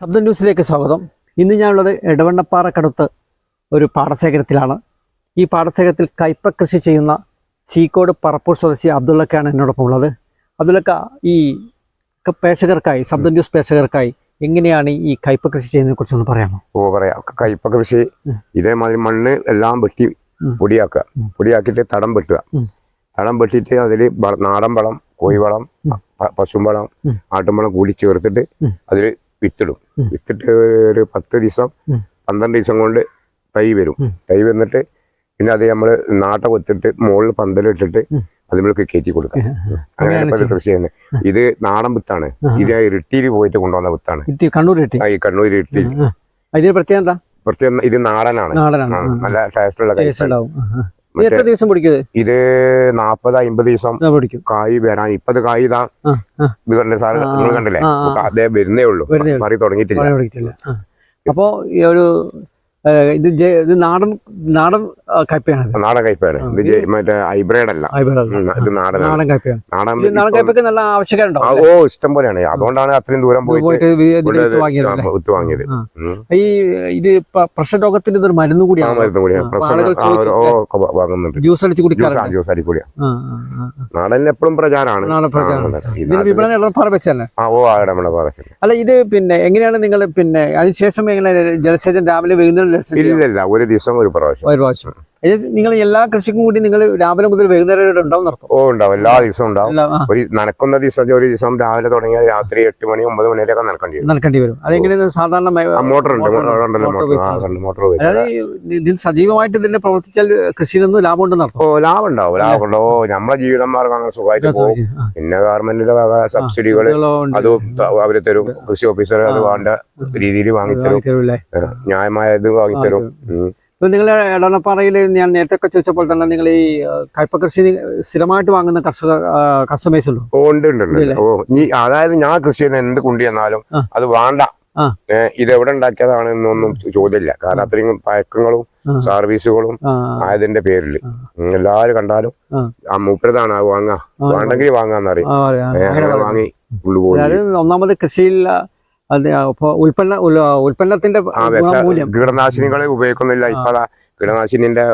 ശബ്ദ ന്യൂസിലേക്ക് സ്വാഗതം. ഇന്ന് ഞാനുള്ളത് ഇടവണ്ണപ്പാറക്കടുത്ത് ഒരു പാടശേഖരത്തിലാണ്. ഈ പാടശേഖരത്തിൽ കയ്പ കൃഷി ചെയ്യുന്ന ചീക്കോട് പറപ്പൂർ സ്വദേശി അബ്ദുള്ളക്കാണ് എന്നോടൊപ്പം ഉള്ളത്. അബ്ദുള്ളക്ക ഈ പ്രേക്ഷകർക്കായി ശബ്ദം ന്യൂസ് പ്രേക്ഷകർക്കായി എങ്ങനെയാണ് ഈ കയ്പ കൃഷി ചെയ്യുന്നതിനെ കുറിച്ചൊന്ന് പറയാമോ? ഓ പറയാം. കയ്പ കൃഷി. ഇതേമാതിരി മണ്ണ് എല്ലാം വെട്ടി. പൊടിയാക്കുക. പൊടിയാക്കിയിട്ട് തടം വെട്ടുക. തടം വെട്ടിയിട്ട് അതിൽ നാടൻ വളം കോഴിവളം പശുവളം. ആട്ടുംവളം കൂടി ചേർത്തിട്ട്. അതിൽ വിത്തിടും. വിത്തിട്ട് ഒരു പത്ത് ദിവസം. പന്ത്രണ്ട് ദിവസം കൊണ്ട് തൈ വരും. തൈ വന്നിട്ട് പിന്നെ അത് നമ്മൾ നാട്ട കൊത്തിട്ട് മുകളിൽ പന്തലിട്ടിട്ട് അത് അതിലേക്ക് കയറ്റി കൊടുക്കുക. അങ്ങനെ അങ്ങനെയാണ് ഇത് കൃഷി ചെയ്യുന്നത്. ഇത് നാടൻ വിത്താണ്. ഇത് ഇരിട്ടിയിൽ പോയിട്ട് കൊണ്ടുവന്ന വിത്താണ്. കണ്ണൂർ ഈ കണ്ണൂർ ഇരിട്ടി. ഇതിന് പ്രത്യേകം എന്താ? പ്രത്യേകം ഇത് നാടനാണ്. നല്ല ടേസ്റ്റ് നല്ല ടേസ്റ്റുള്ള എത്ര ദിവസം പിടിക്കും ഇത്? നാപ്പത് അമ്പത് ദിവസം പിടിക്കും. കായ് വരാൻ. ഇപ്പത് കായ് ഇതാ. ഇത് കണ്ട സാറ്? നിങ്ങൾ കണ്ടില്ലേ. അതേ വരുന്നേ ഉള്ളൂ. മാറി തുടങ്ങിയിട്ടില്ല. അപ്പോ ഈ ഒരു ഇത് ഇത് നാടൻ നാടൻ കയ്പയാണ് നാടൻ കയ്പയാണ്. ഇത് മറ്റേ ഹൈബ്രിഡ് അല്ല. ഇത് നാടനാണ്. നാടൻ കയ്പയാണ്. നാടൻ നാടൻ കയ്പയ്ക്ക് നല്ല ആവശ്യക്കാരുണ്ടോ? ഓ ഇഷ്ടം പോലെയാണ്. അതുകൊണ്ടാണ് അത്രയും ദൂരം പോയിട്ട് വിത്ത് വാങ്ങിയത്. ഈ ഇത് പ്രശ്ന പ്രഷർ രോഗത്തിന്റെ ഇതൊരു മരുന്ന് കൂടിയാണ്. മരുന്ന് കൂടിയാ ആ, അപ്പൊ പ്രസവം ആളുകൾ ആ, ഒരു- ഓ ചോദിച്ചിട്ട് ഒക്കെ വാ- വാങ്ങുന്നുണ്ട്. ജ്യൂസ് അടിച്ച് കുടിക്കാം കുടിക്കാറുണ്ട്. ജ്യൂസ് അടി കൂടിയാണ്. നാടൻ എപ്പോഴും പ്രചാരമാണ് നാടൻ ഇതിന് വിപണന ഇടപ്പാറ വെച്ചല്ലേ ഓ നമ്മളെ അല്ല ഇത് പിന്നെ എങ്ങനെയാണ് നിങ്ങൾ പിന്നെ അതിനുശേഷം എങ്ങനെ ജലസേചനം രാവിലെ വൈകുന്നേരം ചെയ്യോ? ഇല്ലില്ല ഒരു ദിവസം ഒരു പ്രാവശ്യം. ഒരു പ്രാവശ്യം. നിങ്ങൾ എല്ലാ കൃഷിക്കും കൂടി നിങ്ങൾ രാവിലെ മുതൽ വൈകുന്നേരം ഉണ്ടാവും നടത്തും ഓ ഉണ്ടാവും. എല്ലാ ദിവസവും ഉണ്ടാവും. ഒരു നനക്കുന്ന ദിവസം ഒരു ദിവസം രാവിലെ തുടങ്ങിയ രാത്രി എട്ട് മണി ഒമ്പത് മണിയിലൊക്കെ നടക്കേണ്ടി വരും. നടക്കേണ്ടി വരും. അതെങ്ങനെയാണ് സാധാരണ മോട്ടോർ ഉണ്ട്. മോട്ടോർ ഇതിൽ ഉണ്ട്, സജീവമായിട്ട് ഇതിന്റെ പ്രവർത്തിച്ചാൽ കൃഷിയിലൊന്നും ലാഭം ഉണ്ടെന്ന് നടത്തും ഓ ലാഭം ഉണ്ടാവും ലാഭം ഉണ്ടാവും ഓ നമ്മളെ ജീവിതം മാർഗം അങ്ങനെ സുഖമായിട്ട് പോകും. പിന്നെ ഗവൺമെന്റിന്റെ സബ്സിഡികൾ അത് അവർ തരും. കൃഷി ഓഫീസർ അത് വേണ്ട രീതിയിൽ വാങ്ങിത്തരും. ന്യായമായത് ന്യായമായ ഇത് വാങ്ങിത്തരും. ഇപ്പൊ നിങ്ങൾ എടണപ്പാറയിൽ ഞാൻ നേരത്തെ ഒക്കെ ചോദിച്ചപ്പോൾ തന്നെ നിങ്ങൾ ഈ കയ്പ കൃഷി സ്ഥിരമായിട്ട് വാങ്ങുന്ന കർഷക കസ്റ്റമേഴ്സ് ഉണ്ട് ഉണ്ട് ഉണ്ട് ഓ അതായത് ഞാൻ കൃഷി എന്ത് കുണ്ടി എന്നാലും അത് വേണ്ട. ഇത് എവിടെ ഉണ്ടാക്കിയതാണ് എന്നൊന്നും ചോദ്യമില്ല. കാരണം അത്രയും പഴക്കങ്ങളും സർവീസുകളും ആയതിന്റെ പേരിൽ എല്ലാരും കണ്ടാലും ആ. മൂപ്പരതാണ് വാങ്ങാ വേണ്ടെങ്കിൽ വാങ്ങാന്നറിയാം വാങ്ങി ഒന്നാമത് കൃഷിയിൽ ആ, അത് ഉൽപ്പന്ന ഉൽപ്പന്നത്തിന്റെ കീടനാശിനികളെ ഉപയോഗിക്കുന്നില്ല. ഇപ്പൊ കീടനാശിനിന്റെ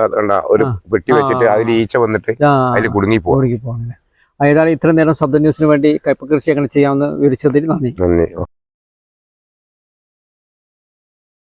ഒരു വെട്ടി വെച്ചിട്ട്. അതിൽ ഈച്ച വന്നിട്ട് അതിൽ കുടുങ്ങി പോകും ഏതായാലും ഇത്ര നേരം ശബ്ദ ന്യൂസിന് വേണ്ടി കൈപ്പ കൃഷി അങ്ങനെ ചെയ്യാമെന്ന് വിവരിച്ചതിന് നന്ദി. നന്ദി.